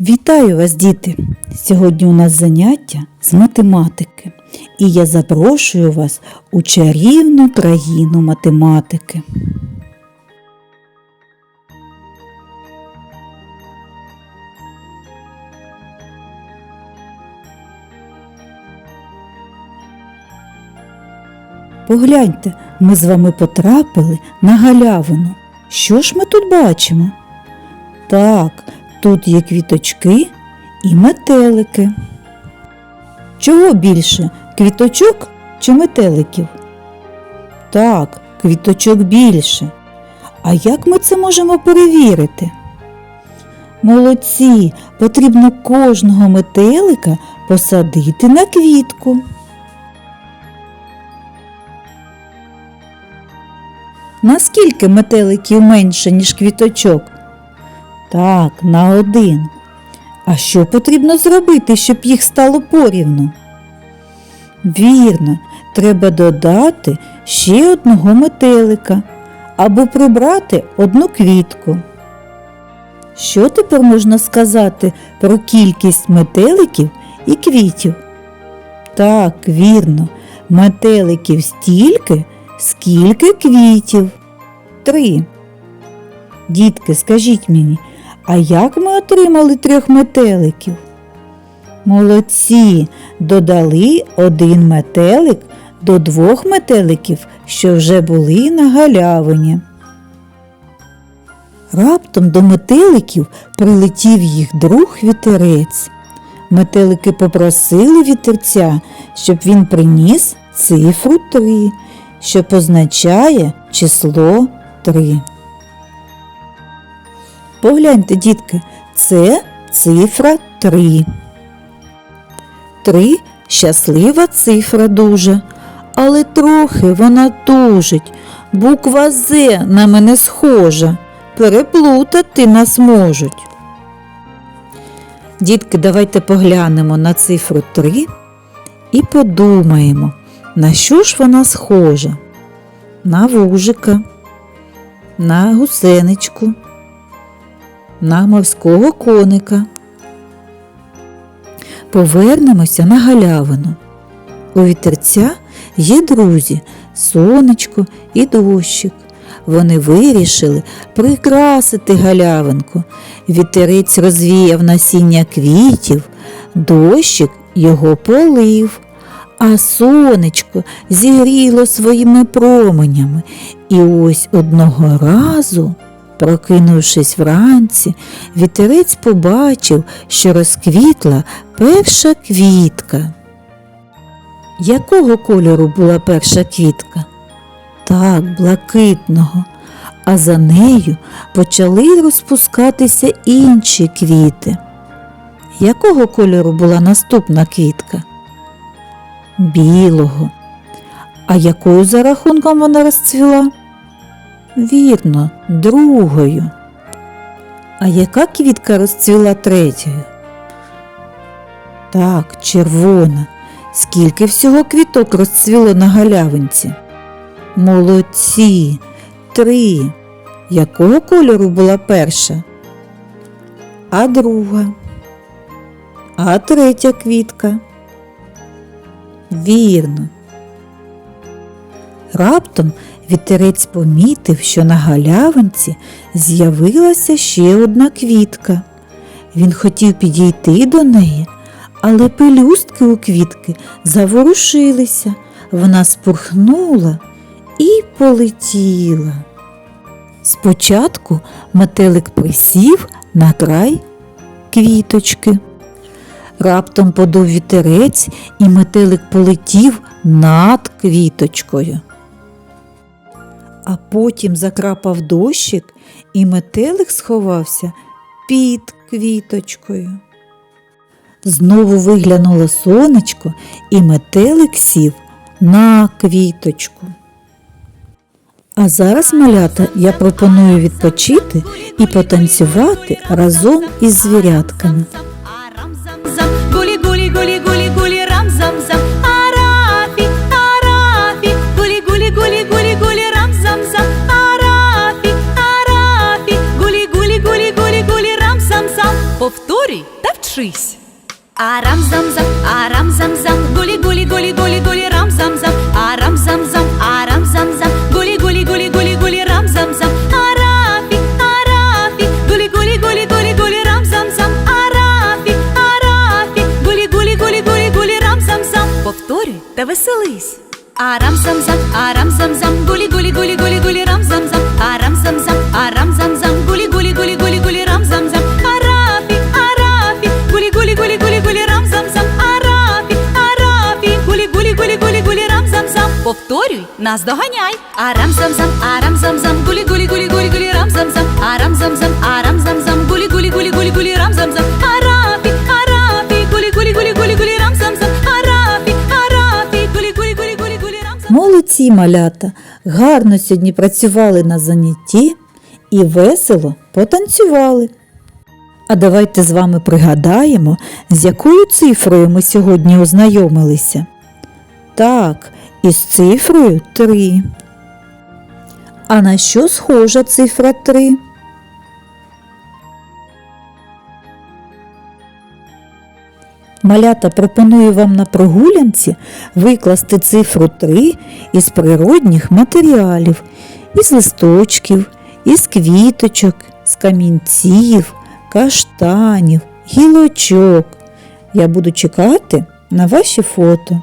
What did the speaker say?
Вітаю вас, діти! Сьогодні у нас заняття з математики, і я запрошую вас у чарівну країну математики. Погляньте, ми з вами потрапили на галявину. Що ж ми тут бачимо? Так, тут є квіточки і метелики. Чого більше? Квіточок чи метеликів? Так, квіточок більше. А як ми це можемо перевірити? Молодці, потрібно кожного метелика посадити на квітку. Наскільки метеликів менше, ніж квіточок? Так, на один. А що потрібно зробити, щоб їх стало порівну? Вірно, треба додати ще одного метелика або прибрати одну квітку. Що тепер можна сказати про кількість метеликів і квітів? Так, вірно, метеликів стільки, скільки квітів. Три. Дітки, скажіть мені, а як ми отримали трьох метеликів? Молодці, додали один метелик до двох метеликів, що вже були на галявині. Раптом до метеликів прилетів їх друг вітерець. Метелики попросили вітерця, щоб він приніс цифру 3, що позначає число 3. Погляньте, дітки, це цифра 3. 3 щаслива цифра дуже, але трохи вона тужить. Буква З на мене схожа. Переплутати нас можуть. Дітки, давайте поглянемо на цифру 3 і подумаємо, на що ж вона схожа? На вужика, на гусеничку, на морського коника. Повернемося на галявину. У вітерця є друзі, сонечко і дощик. Вони вирішили прикрасити галявинку. Вітерець розвіяв насіння квітів, дощик його полив, а сонечко зігріло своїми променями. І ось одного разу, прокинувшись вранці, вітерець побачив, що розквітла перша квітка. Якого кольору була перша квітка? Так, блакитного, а за нею почали розпускатися інші квіти. Якого кольору була наступна квітка? Білого. А якою за рахунком вона розцвіла? Вірно, другою. А яка квітка розцвіла третьою? Так, червона. Скільки всього квіток розцвіло на галявинці? Молодці. Три. Якого кольору була перша? А друга? А третя квітка? Вірно. Раптом вітерець помітив, що на галявинці з'явилася ще одна квітка. Він хотів підійти до неї, але пелюстки у квітки заворушилися, вона спурхнула і полетіла. Спочатку метелик присів на край квіточки. Раптом подув вітерець, і метелик полетів над квіточкою. А потім закрапав дощик, і метелик сховався під квіточкою. Знову виглянуло сонечко, і метелик сів на квіточку. А зараз, малята, я пропоную відпочити і потанцювати разом із звірятками. Повторюй та вчись. Арам зам зам, арам зам зам, гулі гулі гулі гулі гулі рам зам зам, арам зам зам, арам зам зам, гулі гулі гулі гулі гулі рам зам зам, арафі, арафі, гулі гулі гулі гулі гулі рам зам зам, арафі, арафі, гулі гулі гулі гулі гулі рам зам зам. Повторюй та веселись. Арам зам зам, арам зам зам, гулі гулі гулі гулі гулі рам зам зам, Нас. Арам зам зам, арам зам зам, гулі гулі гулі гулі гулі рам зам зам, арам зам зам, арам зам зам, гулі гулі гулі гулі гулі рам зам зам, арафі, арафі, гулі гулі гулі гулі гулі рам зам зам, арафі, арафі, гулі гулі гулі гулі гулі рам зам. Молодці малята, гарно сьогодні працювали на занятті і весело потанцювали. А давайте з вами пригадаємо, з якою цифрою ми сьогодні ознайомилися. Так, із цифрою 3. А на що схожа цифра 3? Малята пропоную вам на прогулянці викласти цифру 3 із природних матеріалів, із листочків, із квіточок, з камінців, каштанів, гілочок. Я буду чекати на ваші фото.